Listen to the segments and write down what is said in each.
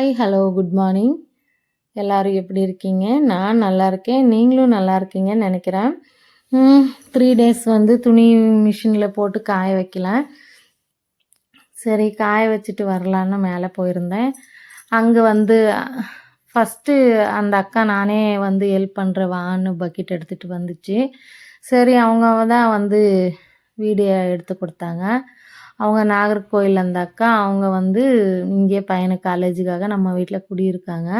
Hi hello good morning எல்லோரும் எப்படி இருக்கீங்க? நான் நல்லா இருக்கேன். நீங்களும் நல்லா இருக்கீங்கன்னு நினைக்கிறேன். த்ரீ டேஸ் வந்து துணி மிஷினில் போட்டு காய வைக்கல சரி காய வச்சுட்டு வரலான்னு மேலே போயிருந்தேன். அங்கே வந்து ஃபஸ்ட்டு அந்த அக்கா நானே வந்து ஹெல்ப் பண்ணுற வான்னு பக்கெட் எடுத்துகிட்டு வந்துச்சு. சரி அவங்க தான் வந்து வீடியோ எடுத்து கொடுத்தாங்க. அவங்க நாகர்கோவில் அந்த அக்கா அவங்க வந்து இங்கே பையனுக்கு காலேஜுக்காக நம்ம வீட்டில் குடியிருக்காங்க.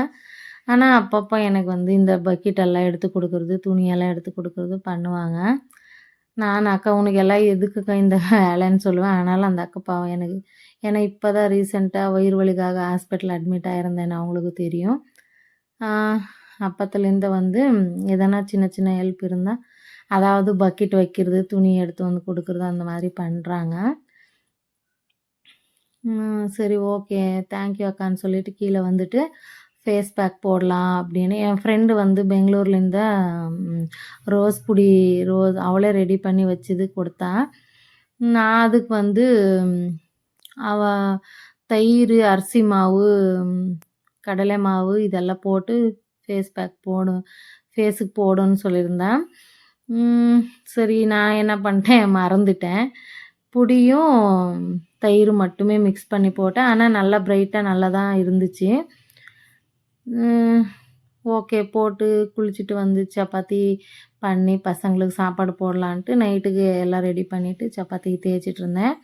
ஆனால் அப்பப்போ எனக்கு வந்து இந்த பக்கெட்டெல்லாம் எடுத்து கொடுக்குறது துணியெல்லாம் எடுத்து கொடுக்குறது பண்ணுவாங்க. நான் அக்கா உனக்கு எல்லாம் எதுக்குக்கா இந்த வேலைன்னு சொல்லுவேன். ஆனாலும் அந்த அக்கா பாவம் எனக்கு ஏன்னா இப்போ தான் ரீசெண்டாக வயிறு வலிக்காக ஹாஸ்பிட்டல் அட்மிட் ஆகிருந்தேன்னு அவங்களுக்கு தெரியும். அப்பத்துலேருந்து வந்து எதனா சின்ன சின்ன ஹெல்ப் இருந்தால் அதாவது பக்கெட் வைக்கிறது துணி எடுத்து வந்து கொடுக்குறது அந்த மாதிரி பண்ணுறாங்க சரி ஓகே. தேங்க்யூ அக்கான்னு சொல்லிட்டு கீழே வந்துட்டு ஃபேஸ் பேக் போடலாம் அப்படின்னு. என் ஃப்ரெண்டு வந்து பெங்களூர்லேருந்து ரோஸ் புடி ரோஸ் அவளே ரெடி பண்ணி வச்சது கொடுத்தா. நான் அதுக்கு வந்து அவ தயிர் அரிசி மாவு கடலை மாவு இதெல்லாம் போட்டு ஃபேஸ் பேக் போடும் ஃபேஸுக்கு போடுன்னு சொல்லியிருந்தேன் சரி நான் என்ன பண்ணிட்டேன் மறந்துட்டேன். புடியும் தயிர் மட்டுமே மிக்ஸ் பண்ணி போட்டேன். ஆனால் நல்லா ப்ரைட்டாக நல்லா தான் இருந்துச்சு. ஓகே போட்டு குளிச்சுட்டு வந்து சப்பாத்தி பண்ணி பசங்களுக்கு சாப்பாடு போடலான்ட்டு நைட்டுக்கு எல்லாம் ரெடி பண்ணிவிட்டு சப்பாத்திக்கு தேய்ச்சிட்டு இருந்தேன்.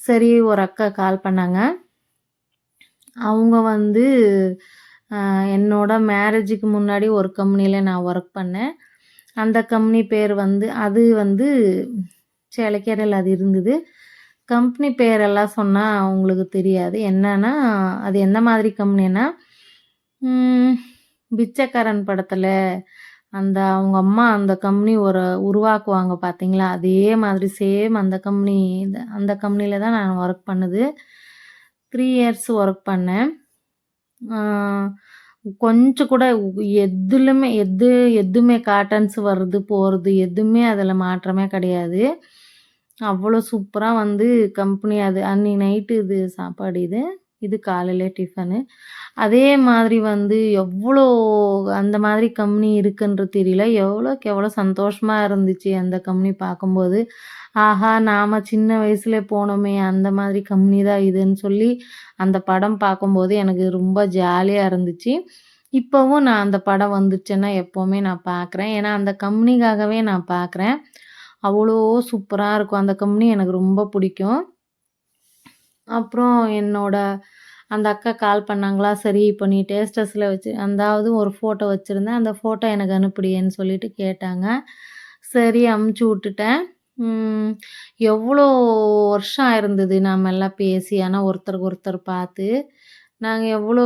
சரி ஒரு அக்கா கால் பண்ணாங்க. அவங்க வந்து என்னோட மேரேஜுக்கு முன்னாடி ஒரு கம்பெனியில் நான் ஒர்க் பண்ணேன். அந்த கம்பெனி பேர் வந்து அது வந்து சேலக்கேரல் அது இருந்தது. கம்பெனி பேரெல்லாம் சொன்னால் உங்களுக்கு தெரியாது. என்னன்னா அது எந்த மாதிரி கம்பெனினா பிச்சைக்காரன் படத்தில் அந்த அவங்க அம்மா அந்த கம்பெனி ஒரு உருவாக்குவாங்க பார்த்தீங்களா அதே மாதிரி சேம் அந்த கம்பெனி அந்த கம்பெனியில் தான் நான் ஒர்க் பண்ணுது. த்ரீ இயர்ஸ் ஒர்க் பண்ணேன். கொஞ்சம் கூட எதுலுமே எது எதுவுமே காட்டன்ஸ் வருது போகிறது எதுவுமே அதில் மாற்றமே கிடையாது. அவ்வளோ சூப்பராக வந்து கம்பெனி அது அன்னி நைட்டு இது சாப்பாடு இது. இது காலையில் டிஃபனு அதே மாதிரி வந்து எவ்வளோ அந்த மாதிரி கம்பெனி இருக்குன்றது தெரியல. எவ்வளோக்கு எவ்வளோ சந்தோஷமாக இருந்துச்சு அந்த கம்பெனி பார்க்கும்போது. ஆஹா நாம் சின்ன வயசுல போனோமே அந்த மாதிரி கம்பெனி தான் இதுன்னு சொல்லி அந்த படம் பார்க்கும்போது எனக்கு ரொம்ப ஜாலியாக இருந்துச்சு. இப்போவும் நான் அந்த படம் வந்துச்சுன்னா எப்போவுமே நான் பார்க்குறேன். ஏன்னா அந்த கம்பெனிக்காகவே நான் பார்க்குறேன். அவ்வளோ சூப்பராக இருக்கும். அந்த கம்பெனி எனக்கு ரொம்ப பிடிக்கும். அப்புறம் என்னோட அந்த அக்கா கால் பண்ணாங்களா? சரி இப்போ நீ டேஸ்டஸில் வச்சு அந்தாவது ஒரு ஃபோட்டோ வச்சுருந்தேன். அந்த ஃபோட்டோ எனக்கு அனுப்பிடியேன்னு சொல்லிட்டு கேட்டாங்க. சரி அமுச்சு விட்டுட்டேன். எவ்வளோ வருஷம் ஆயிருந்தது நாம் எல்லாம் பேசி? ஆனால் ஒருத்தருக்கு ஒருத்தர் பார்த்து. நாங்கள் எவ்வளோ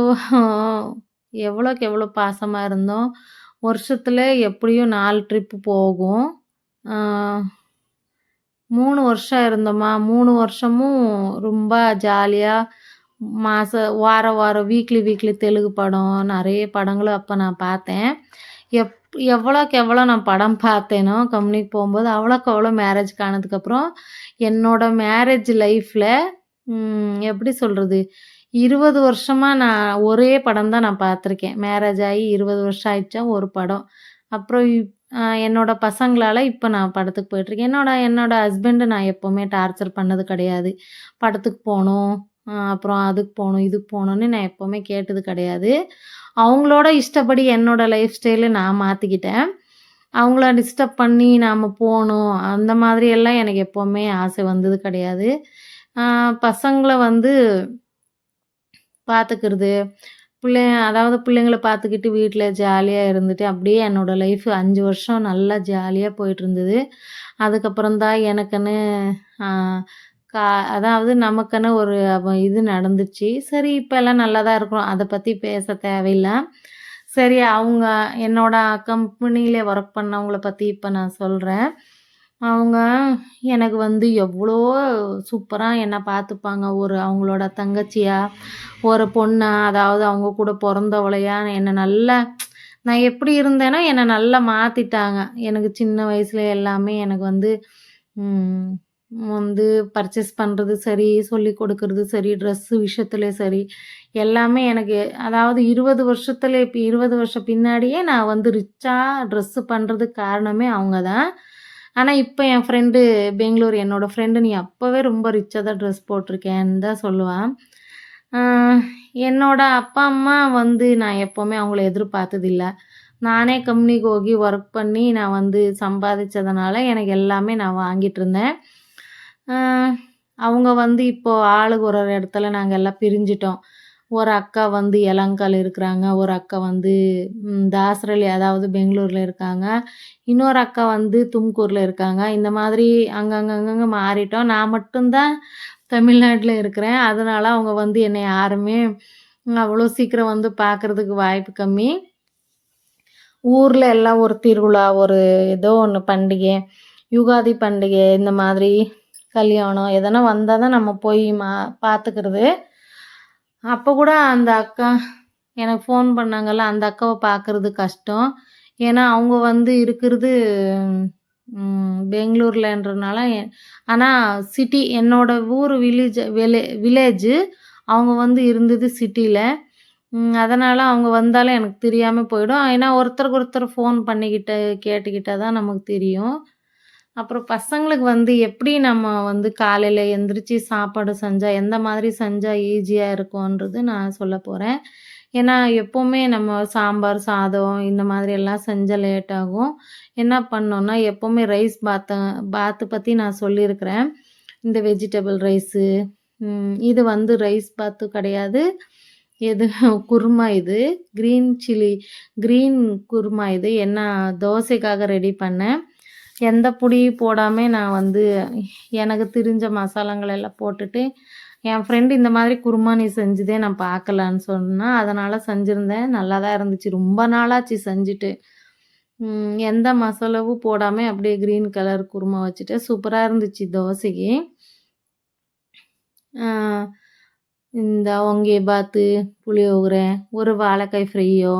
எவ்வளோக்கு எவ்வளோ பாசமாக இருந்தோம். வருஷத்தில் எப்படியும் நாலு ட்ரிப்பு போகும். மூணு வருஷம் இருந்தோமா மூணு வருஷமும் ரொம்ப ஜாலியாக மாதம் வாரம் வாரம் வீக்லி வீக்லி தெலுங்கு படம் நிறைய படங்களும் அப்போ நான் பார்த்தேன். எப் எவ்வளோக்கு எவ்வளோ நான் படம் பார்த்தேனோ கம்பெனிக்கு போகும்போது அவ்வளோக்கு அவ்வளோ மேரேஜ் ஆனதுக்கப்புறம் என்னோடய மேரேஜ் லைஃப்பில் எப்படி சொல்கிறது இருபது வருஷமாக நான் ஒரே படம் தான் நான் பார்த்துருக்கேன். மேரேஜ் ஆகி இருபது வருஷம் ஆயிடுச்சா ஒரு படம். அப்புறம் என்னோடய பசங்களால் இப்போ நான் படத்துக்கு போயிட்டுருக்கேன். என்னோட என்னோடய ஹஸ்பண்டு நான் எப்போவுமே டார்ச்சர் பண்ணது கிடையாது. படத்துக்கு போகணும் அப்புறம் அதுக்கு போகணும் இதுக்கு போகணுன்னு நான் எப்போவுமே கேட்டது கிடையாது. அவங்களோட இஷ்டப்படி என்னோடய லைஃப் ஸ்டைலு நான் மாற்றிக்கிட்டேன் அவங்கள டிஸ்டர்ப் பண்ணி நாம் போகணும் அந்த மாதிரியெல்லாம் எனக்கு எப்போவுமே ஆசை வந்தது கிடையாது. பசங்களை வந்து பார்த்துக்கிறது பிள்ளை அதாவது பிள்ளைங்களை பார்த்துக்கிட்டு வீட்டில் ஜாலியாக இருந்துட்டு அப்படியே என்னோடய லைஃப் அஞ்சு வருஷம் நல்லா ஜாலியாக போயிட்டுருந்தது. அதுக்கப்புறம் தான் எனக்குன்னு கா அதாவது நமக்குன்னு ஒரு இது நடந்துச்சு. சரி இப்போல்லாம் நல்லா தான் இருக்கிறோம் அதை பற்றி பேச தேவையில்லை. சரி அவங்க என்னோட கம்பெனியில் ஒர்க் பண்ணவங்கள பற்றி இப்போ நான் சொல்கிறேன் அவங்க எனக்கு வந்து எவ்வளோ சூப்பராக என்னை பார்த்துப்பாங்க. ஒரு அவங்களோட தங்கச்சியா ஒரு பொண்ணா அதாவது அவங்க கூட பிறந்தவளையா என்னை நல்லா நான் எப்படி இருந்தேன்னா என்னை நல்லா மாற்றிட்டாங்க எனக்கு சின்ன வயசில் எல்லாமே எனக்கு வந்து வந்து பர்ச்சேஸ் பண்ணுறது சரி சொல்லி கொடுக்கறது சரி ட்ரெஸ்ஸு விஷயத்துல சரி எல்லாமே எனக்கு அதாவது இருபது வருஷத்துல இப்போ இருபது வருஷம் பின்னாடியே நான் வந்து ரிச்சாக ட்ரெஸ்ஸு பண்ணுறதுக்கு காரணமே அவங்க தான் ஆனால் இப்போ என் ஃப்ரெண்டு பெங்களூர் என்னோடய ஃப்ரெண்டு நீ அப்போவே ரொம்ப ரிச்சாக தான் ட்ரெஸ் போட்டிருக்கேன்னு தான் சொல்லுவான். என்னோட அப்பா அம்மா வந்து நான் எப்போவுமே அவங்கள எதிர்பார்த்ததில்ல. நானே கம்பெனிக்கு ஓகி ஒர்க் பண்ணி நான் வந்து சம்பாதிச்சதுனால எனக்கு எல்லாமே நான் வாங்கிட்டு இருந்தேன். அவங்க வந்து இப்போது ஆளுக்கு ஒரு ஒரு இடத்துல நாங்கள் எல்லாம் பிரிஞ்சிட்டோம். ஒரு அக்கா வந்து இளங்கால் இருக்கிறாங்க ஒரு அக்கா வந்து தாசரலி அதாவது பெங்களூரில் இருக்காங்க இன்னொரு அக்கா வந்து தும்கூரில் இருக்காங்க. இந்த மாதிரி அங்கங்கங்கங்க மாறிட்டோம். நான் மட்டும்தான் தமிழ்நாட்டில் இருக்கிறேன். அதனால் அவங்க வந்து என்னை யாருமே அவ்வளோ சீக்கிரம் வந்து பார்க்குறதுக்கு வாய்ப்பு கம்மி. ஊரில் எல்லாம் ஒரு திருவிழா ஒரு ஏதோ ஒன்று பண்டிகை யுகாதி பண்டிகை இந்த மாதிரி கல்யாணம் எதனா வந்தால் தான் நம்ம போய் மா பார்த்துக்கிறது அப்போ கூட அந்த அக்கா எனக்கு ஃபோன் பண்ணாங்கல்ல அந்த அக்காவை பார்க்குறது கஷ்டம். ஏன்னா அவங்க வந்து இருக்கிறது பெங்களூர்லன்றனால ஆனால் சிட்டி என்னோட ஊர் வில்லேஜ் விலே வில்லேஜு அவங்க வந்து இருந்தது சிட்டியில் அதனால் அவங்க வந்தாலும் எனக்கு தெரியாமல் போயிடும். ஏன்னா ஒருத்தருக்கு ஒருத்தர் ஃபோன் பண்ணிக்கிட்டு கேட்டுக்கிட்டால் தான் நமக்கு தெரியும். அப்புறம் பசங்களுக்கு வந்து எப்படி நம்ம வந்து காலையில் எந்திரிச்சு சாப்பாடு செஞ்சால் எந்த மாதிரி செஞ்சால் ஈஸியாக இருக்கும்ன்றது நான் சொல்ல போகிறேன் ஏன்னா எப்போவுமே நம்ம சாம்பார் சாதம் இந்த மாதிரி எல்லாம் செஞ்சால் லேட் ஆகும். என்ன பண்ணோன்னா எப்போவுமே ரைஸ் பாத்தை பாத்து பற்றி நான் சொல்லியிருக்கிறேன். இந்த வெஜிடபிள் ரைஸு இது வந்து ரைஸ் பாத்து கிடையாது. எது குருமா இது க்ரீன் சில்லி க்ரீன் குருமா இது. என்ன தோசைக்காக ரெடி பண்ணேன். எந்த பொடியும் போடாமல் நான் வந்து எனக்கு தெரிஞ்ச மசாலாங்கள் எல்லாம் போட்டுட்டு என் ஃப்ரெண்டு இந்த மாதிரி குருமா நீ செஞ்சதே நான் பார்க்கலான்னு சொன்னால் அதனால் செஞ்சுருந்தேன். நல்லா தான் இருந்துச்சு. ரொம்ப நாளாச்சு செஞ்சுட்டு. எந்த மசாலாவும் போடாமல் அப்படியே க்ரீன் கலர் குருமா வச்சுட்டு சூப்பராக இருந்துச்சு தோசைக்கு. இந்த ஒங்கே பாத்து புளியோகரை ஒரு வாழைக்காய் ஃப்ரையோ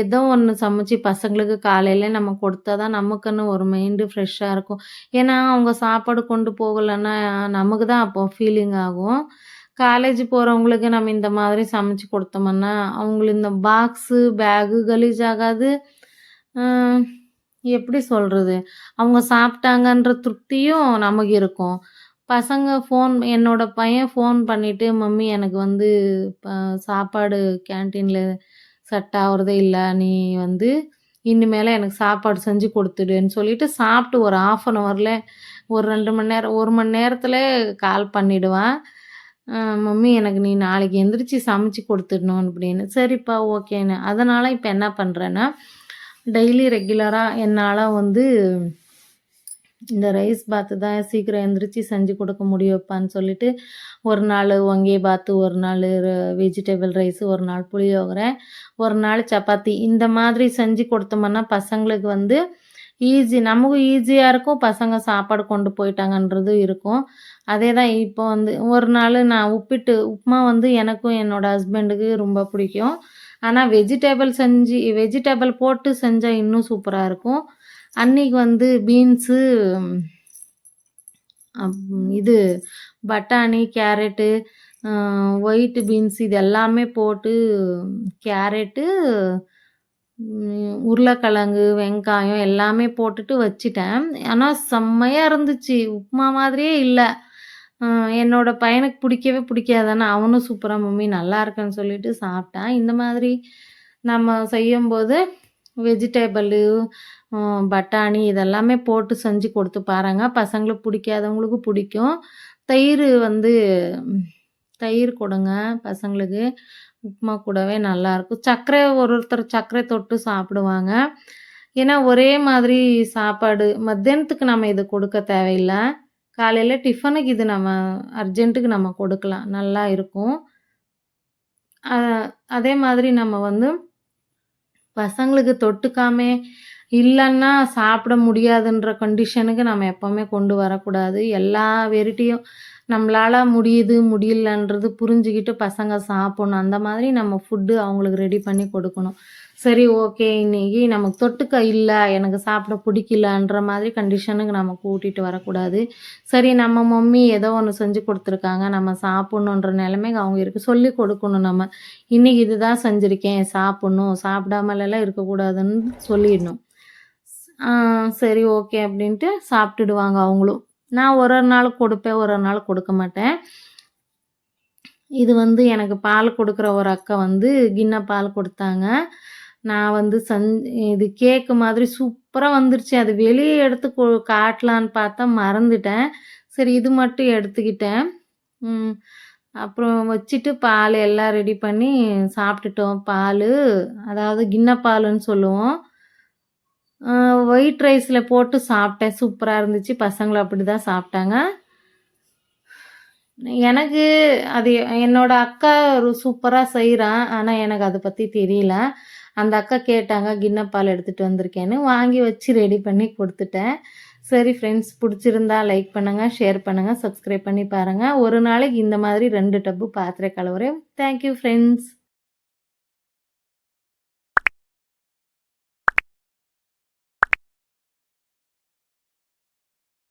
ஏதோ ஒன்று சமைச்சு பசங்களுக்கு காலையில் நம்ம கொடுத்தா தான் நமக்குன்னு ஒரு மைண்டு ஃப்ரெஷ்ஷாக இருக்கும். ஏன்னா அவங்க சாப்பாடு கொண்டு போகலைன்னா நமக்கு தான் அப்போ ஃபீலிங் ஆகும். காலேஜ் போகிறவங்களுக்கு நம்ம இந்த மாதிரி சமைச்சு கொடுத்தோம்னா அவங்களுக்கு இந்த பாக்ஸு பேகு கலீஜ் ஆகாது. எப்படி சொல்கிறது அவங்க சாப்பிட்டாங்கன்ற திருப்தியும் நமக்கு இருக்கும். பசங்க ஃபோன் என்னோடய பையன் ஃபோன் பண்ணிவிட்டு மம்மி எனக்கு வந்து ப சாப்பாடு கேன்டீனில் செட் ஆகிறதே இல்லை. நீ வந்து இனிமேல் எனக்கு சாப்பாடு செஞ்சு கொடுத்துடுன்னு சொல்லிட்டு சாப்பிட்டு ஒரு ஆஃப் அன் ஹவரில் ஒரு ரெண்டு மணி நேரம் ஒரு மணி நேரத்தில் கால் பண்ணிவிடுவான் மம்மி எனக்கு நீ நாளைக்கு எந்திரிச்சு சமைச்சு கொடுத்துடணும் அப்படின்னு. சரிப்பா ஓகேன்னு. அதனால் இப்போ என்ன பண்ணுறேன்னா டெய்லி ரெகுலராக என்னால் வந்து இந்த ரைஸ் பாத்து தான் சீக்கிரம் எந்திரிச்சு செஞ்சு கொடுக்க முடியும்ப்பான்னு சொல்லிட்டு ஒரு நாள் ஒங்கே பாத்து ஒரு நாள் வெஜிடபிள் ரைஸ் ஒரு நாள் புளியோகரை ஒரு நாள் சப்பாத்தி. இந்த மாதிரி செஞ்சு கொடுத்தோம்னா பசங்களுக்கு வந்து ஈஸி நமக்கும் ஈஸியாக இருக்கும். பசங்க சாப்பாடு கொண்டு போயிட்டாங்கன்றதும் இருக்கும். அதே தான் இப்போ வந்து ஒரு நாள் நான் உப்பிட்டு உப்புமா வந்து எனக்கும் என்னோடய ஹஸ்பண்டுக்கு ரொம்ப பிடிக்கும். ஆனால் வெஜிடபிள் செஞ்சு வெஜிடபிள் போட்டு செஞ்சால் இன்னும் சூப்பராக இருக்கும். அன்னைக்கு வந்து பீன்ஸு இது பட்டாணி கேரட்டு ஒயிட்டு பீன்ஸ் இது எல்லாமே போட்டு கேரட்டு உருளைக்கிழங்கு வெங்காயம் எல்லாமே போட்டுட்டு வச்சிட்டேன். ஆனால் செம்மையாக இருந்துச்சு. உப்புமா மாதிரியே இல்லை. என்னோட பையனுக்கு பிடிக்கவே பிடிக்காதானே அவனும் சூப்பராக மம்மி நல்லா இருக்குன்னு சொல்லிட்டு சாப்பிட்டான். இந்த மாதிரி நம்ம செய்யும்போது வெஜிடேபிளு பட்டாணி இதெல்லாமே போட்டு செஞ்சு கொடுத்து பாருங்க. பசங்களுக்கு பிடிக்காதவங்களுக்கு பிடிக்கும். தயிர் வந்து தயிர் கொடுங்க பசங்களுக்கு. உப்புமா கூடவே நல்லாயிருக்கும் சர்க்கரை ஒரு ஒருத்தர் சர்க்கரை தொட்டு சாப்பிடுவாங்க. ஏன்னா ஒரே மாதிரி சாப்பாடு மத்தியானத்துக்கு நம்ம இது கொடுக்க தேவையில்லை. காலையில் டிஃபனுக்கு இது நம்ம அர்ஜென்ட்டுக்கு நம்ம கொடுக்கலாம். நல்லா இருக்கும். அதே மாதிரி நம்ம வந்து பசங்களுக்கு தொட்டுக்காமே இல்லைன்னா சாப்பிட முடியாதுன்ற கண்டிஷனுக்கு நம்ம எப்போவுமே கொண்டு வரக்கூடாது. எல்லா வெரைட்டியும் நம்மளால் முடியுது முடியலன்றது புரிஞ்சுக்கிட்டு பசங்க சாப்பிடணும். அந்த மாதிரி நம்ம ஃபுட்டு அவங்களுக்கு ரெடி பண்ணி கொடுக்கணும். சரி ஓகே இன்னைக்கு நமக்கு தொட்டுக்க இல்லை எனக்கு சாப்பிட பிடிக்கலன்ற மாதிரி கண்டிஷனுக்கு நம்ம கூட்டிகிட்டு வரக்கூடாது. சரி நம்ம மம்மி ஏதோ ஒன்று செஞ்சு கொடுத்துருக்காங்க. நம்ம சாப்பிட்ணுன்ற நிலைமைக்கு அவங்க இருக்கு. சொல்லி கொடுக்கணும் நம்ம. இன்றைக்கி இதுதான் செஞ்சுருக்கேன் சாப்பிட்ணும். சாப்பிடாமலெல்லாம் இருக்கக்கூடாதுன்னு சொல்லிடணும். சரி ஓகே அப்படின்ட்டு சாப்பிட்டுடுவாங்க அவங்களும். நான் ஒரு ஒரு நாள் கொடுப்பேன் ஒரு ஒரு நாள் கொடுக்க மாட்டேன். இது வந்து எனக்கு பால் கொடுக்குற ஒரு அக்கா வந்து கிண்ண பால் கொடுத்தாங்க. நான் வந்து சந் இது கேக்கு மாதிரி சூப்பராக வந்துருச்சு. அது வெளியே எடுத்து கொ- காட்டலான்னு பார்த்தா மறந்துட்டேன். சரி இது மட்டும் எடுத்துக்கிட்டேன். அப்புறம் வச்சுட்டு பால் எல்லாம் ரெடி பண்ணி சாப்பிட்டுட்டோம். பால் அதாவது கிண்ண பாலுன்னு சொல்லுவோம். ஒயிட் ரைஸில் போட்டு சாப்பிட்டேன். சூப்பராக இருந்துச்சு. பசங்களும் அப்படி தான் சாப்பிட்டாங்க. எனக்கு அது என்னோட அக்கா ஒரு சூப்பராக செய்கிறான் ஆனால் எனக்கு அதை பற்றி தெரியல. அந்த அக்கா கேட்டாங்க கிண்ணப்பால் எடுத்துகிட்டு வந்திருக்கேன்னு. வாங்கி வச்சு ரெடி பண்ணி கொடுத்துட்டேன். சரி ஃப்ரெண்ட்ஸ் பிடிச்சிருந்தா லைக் பண்ணுங்கள் ஷேர் பண்ணுங்கள் சப்ஸ்கிரைப் பண்ணி பாருங்கள் ஒரு நாளைக்கு இந்த மாதிரி ரெண்டு டப்பு பாத்திர கழுவுறேன். Thank you friends